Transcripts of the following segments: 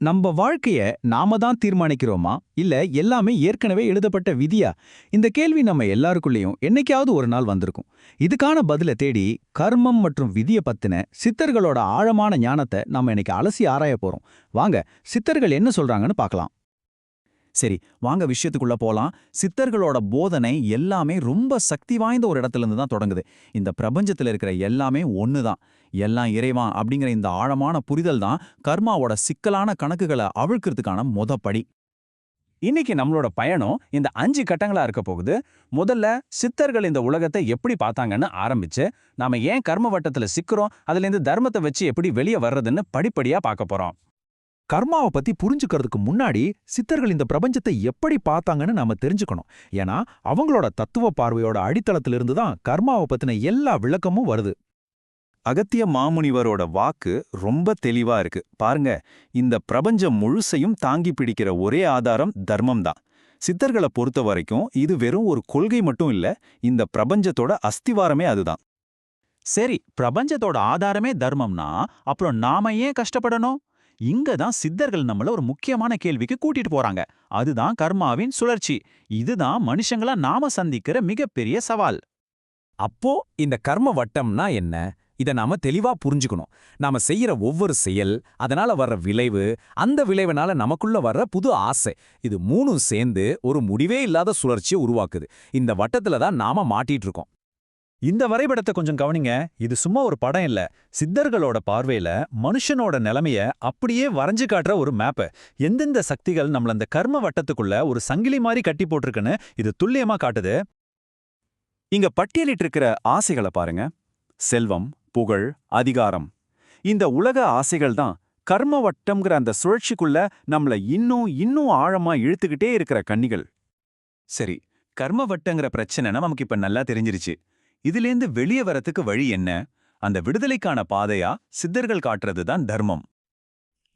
நம்ம வாழ்க்கைய நாம தான் தீர்மானிக்கிறோமா? இல்ல எல்லாமே ஏற்கனவே எழுதப்பட்ட விதியா? இந்த கேள்வி நம்ம எல்லாருக்குள்ளேயும் என்னைக்காவது ஒரு நாள் வந்திருக்கும். இதுக்கான பதில தேடி கர்மம் மற்றும் விதிய பத்தின சித்தர்களோட ஆழமான ஞானத்தை நம்ம இன்னைக்கு அலசி ஆராய போறோம். வாங்க சித்தர்கள் என்ன சொல்றாங்கன்னு பார்க்கலாம். சரி வாங்க விஷயத்துக்குள்ள போலாம். சித்தர்களோட போதனை எல்லாமே ரொம்ப சக்தி வாய்ந்த ஒரு இடத்துல இருந்து தான் தொடங்குது. இந்த பிரபஞ்சத்துல இருக்கிற எல்லாமே ஒன்று தான் எல்லாம் இறைவான் அப்படிங்கிற இந்த ஆழமான புரிதல் தான் கர்மாவோட சிக்கலான கணக்குகளை அவிழ்க்கிறதுக்கான மொத படி. இன்னைக்கு நம்மளோட பயணம் இந்த அஞ்சு கட்டங்களா இருக்க போகுது. முதல்ல சித்தர்கள் இந்த உலகத்தை எப்படி பார்த்தாங்கன்னு ஆரம்பிச்சு நாம ஏன் கர்ம வட்டத்துல சிக்கிறோம் அதுல இருந்து தர்மத்தை வச்சு எப்படி வெளியே வர்றதுன்னு படிப்படியா பார்க்க போறோம். கர்மாவை பத்தி புரிஞ்சுக்கிறதுக்கு முன்னாடி சித்தர்கள் இந்த பிரபஞ்சத்தை எப்படி பார்த்தாங்கன்னு நாம தெரிஞ்சுக்கணும். ஏன்னா அவங்களோட தத்துவ பார்வையோட அடித்தளத்திலிருந்து தான் கர்மாவை பத்தின எல்லா விளக்கமும் வருது. அகத்திய மாமுனிவரோட வாக்கு ரொம்ப தெளிவா இருக்கு. பாருங்க இந்த பிரபஞ்சம் முழுசையும் தாங்கி பிடிக்கிற ஒரே ஆதாரம் தர்மம் தான். சித்தர்களை பொறுத்த வரைக்கும் இது வெறும் ஒரு கொள்கை மட்டும் இல்ல இந்த பிரபஞ்சத்தோட அஸ்திவாரமே அதுதான் சரி பிரபஞ்சத்தோட ஆதாரமே தர்மம்னா அப்புறம் நாம ஏன் கஷ்டப்படணும்? இங்க தான் சித்தர்கள் நம்மள ஒரு முக்கியமான கேள்விக்கு கூட்டிட்டு போறாங்க. அதுதான் கர்மாவின் சுழற்சி. இதுதான் மனுஷங்களா நாம சந்திக்கிற மிகப்பெரிய சவால். அப்போ இந்த கர்ம வட்டம்னா என்ன? இத நாம தெளிவா புரிஞ்சுக்கணும். நாம செய்யற ஒவ்வொரு செயல் அதனால வர்ற விளைவு அந்த விளைவுனால நமக்குள்ள வர்ற புது ஆசை. இது மூணும் சேர்ந்து ஒரு முடிவே இல்லாத சுழற்சியை உருவாக்குது. இந்த வட்டத்துல தான் நாம மாட்டிட்டு இருக்கோம். இந்த வரைபடத்தை கொஞ்சம் கவனிங்க. இது சும்மா ஒரு படம் இல்ல. சித்தர்களோட பார்வையில மனுஷனோட நிலைமைய அப்படியே வரைஞ்சு காட்டுற ஒரு மேப்பு எந்தெந்த சக்திகள் நம்மள அந்த கர்ம வட்டத்துக்குள்ள ஒரு சங்கிலி மாதிரி கட்டி போட்டிருக்குன்னு இது துல்லியமா காட்டுது. இங்க பட்டியலிட்டு இருக்கிற ஆசைகளை பாருங்க. செல்வம் புகழ் அதிகாரம். இந்த உலக ஆசைகள் தான் கர்ம வட்டம்ங்கிற அந்த சுழற்சிக்குள்ள நம்மள இன்னும் இன்னும் ஆழமா இழுத்துக்கிட்டே இருக்கிற கன்னிகள் சரி கர்ம வட்டங்கிற பிரச்சனைனா நமக்கு இப்ப நல்லா தெரிஞ்சிருச்சு. இதிலேந்து வெளியே வரத்துக்கு வழி என்ன? அந்த விடுதலைக்கான பாதையா? சித்தர்கள் காட்டுறது தான் தர்மம்.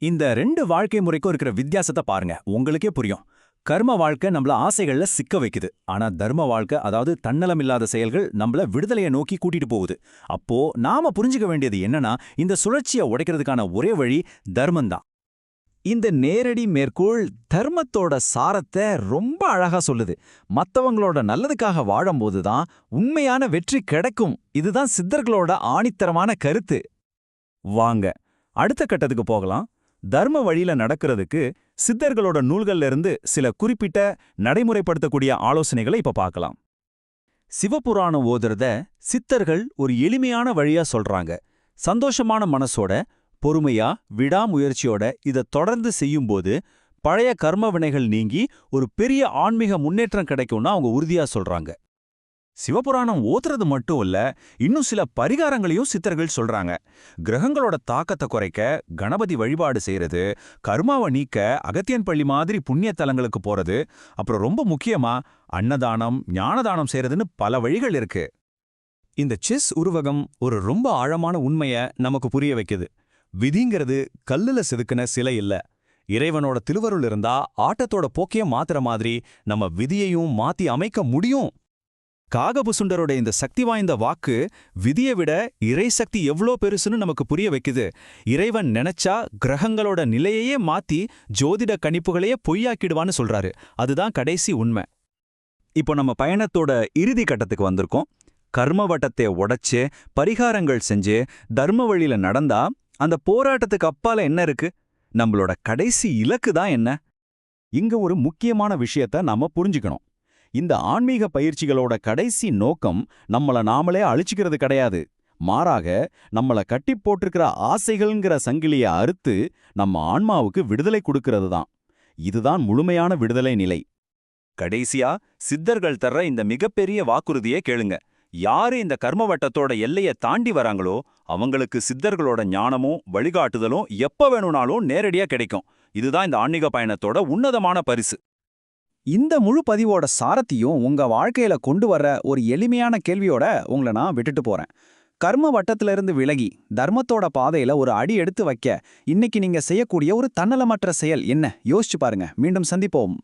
இந்த ரெண்டு வாழ்க்கை முறைக்கும் இருக்கிற வித்தியாசத்தை பாருங்க. உங்களுக்கே புரியும். கர்ம வாழ்க்கை நம்மள ஆசைகள்ல சிக்க வைக்குது. ஆனா தர்ம வாழ்க்கை அதாவது தன்னலம் இல்லாத செயல்கள் நம்மள விடுதலையை நோக்கி கூட்டிட்டு போகுது. அப்போ நாம புரிஞ்சுக்க வேண்டியது என்னன்னா இந்த சுழற்சியை உடைக்கிறதுக்கான ஒரே வழி தர்மம்தான். இந்த நேரடி மேற்கோள் தர்மத்தோட சாரத்தை ரொம்ப அழகா சொல்லுது. மத்தவங்களோட நல்லதுக்காக வாழும்போது தான் உண்மையான வெற்றி கிடைக்கும். இதுதான் சித்தர்களோட ஆணித்தரமான கருத்து. வாங்க அடுத்த கட்டத்துக்கு போகலாம். தர்ம வழியில நடக்கிறதுக்கு சித்தர்களோட நூல்கள்ல இருந்து சில குறிப்பிட்ட நடைமுறைப்படுத்தக்கூடிய ஆலோசனைகளை இப்ப பார்க்கலாம். சிவபுராணம் ஓதுறத சித்தர்கள் ஒரு எளிமையான வழியா சொல்றாங்க. சந்தோஷமான மனசோட பொறுமையா விடாமுயற்சியோட இத தொடர்ந்து செய்யும்போது பழைய கர்ம வினைகள் நீங்கி ஒரு பெரிய ஆன்மீக முன்னேற்றம் கிடைக்கும்னு அவங்க உறுதியா சொல்றாங்க. சிவபுராணம் ஓத்துறது மட்டும் இல்ல இன்னும் சில பரிகாரங்களையும் சித்தர்கள் சொல்றாங்க. கிரகங்களோட தாக்கத்தை குறைக்க கணபதி வழிபாடு செய்யறது கர்மாவை நீக்க அகத்தியன் பள்ளி மாதிரி புண்ணிய தலங்களுக்கு போறது அப்புறம் ரொம்ப முக்கியமா அன்னதானம் ஞானதானம் செய்யறதுன்னு பல வழிகள் இருக்கு. இந்த செஸ் உருவகம் ஒரு ரொம்ப ஆழமான உண்மைய நமக்கு புரிய வைக்குது. விதிங்கிறது கல்லுல செதுக்கின சிலை இல்ல. இறைவனோட திருவருள் இருந்தா ஆட்டத்தோட போக்கைய மாத்துற மாதிரி நம்ம விதியையும் மாத்தி அமைக்க முடியும். காகபுசுண்டரோட இந்த சக்தி வாய்ந்த வாக்கு விதியை விட இறை சக்தி எவ்வளோ பெருசுன்னு நமக்கு புரிய வைக்குது. இறைவன் நினைச்சா கிரகங்களோட நிலையையே மாத்தி ஜோதிட கணிப்புகளையே பொய்யாக்கிடுவான்னு சொல்றாரு. அதுதான் கடைசி உண்மை. இப்போ நம்ம பயணத்தோட இறுதி கட்டத்துக்கு வந்திருக்கோம். கர்ம வட்டத்தை உடைச்சு பரிகாரங்கள் செஞ்சு தர்ம வழியில நடந்தா அந்த போராட்டத்துக்கு அப்பால என்ன இருக்கு? நம்மளோட கடைசி இலக்கு தான் என்ன? இங்க ஒரு முக்கியமான விஷயத்த நாம புரிஞ்சுக்கணும். இந்த ஆன்மீக பயிற்சிகளோட கடைசி நோக்கம் நம்மள நாமளே அழிச்சுக்கிறது கிடையாது. மாறாக நம்மள கட்டி போட்டிருக்கிற ஆசைகள்ங்கிற சங்கிலிய அறுத்து நம்ம ஆன்மாவுக்கு விடுதலை கொடுக்கிறது தான். இதுதான் முழுமையான விடுதலை நிலை. கடைசியா சித்தர்கள் தர்ற இந்த மிகப்பெரிய வாக்குறுதியை கேளுங்க. யாரு இந்த கர்ம வட்டத்தோட எல்லைய தாண்டி வராங்களோ அவங்களுக்கு சித்தர்களோட ஞானமும் வழிகாட்டுதலும் எப்ப வேணும்னாலும் நேரடியா கிடைக்கும். இதுதான் இந்த ஆன்மீக பயணத்தோட உன்னதமான பரிசு. இந்த முழு பதிவோட சாரத்தையும் உங்க வாழ்க்கையில கொண்டு வர்ற ஒரு எளிமையான கேள்வியோட உங்களை நான் விட்டுட்டு போறேன். கர்ம வட்டத்திலிருந்து விலகி தர்மத்தோட பாதையில ஒரு அடி எடுத்து வைக்க இன்னைக்கு நீங்க செய்யக்கூடிய ஒரு தன்னலமற்ற செயல் என்ன? யோசிச்சு பாருங்க. மீண்டும் சந்திப்போம்.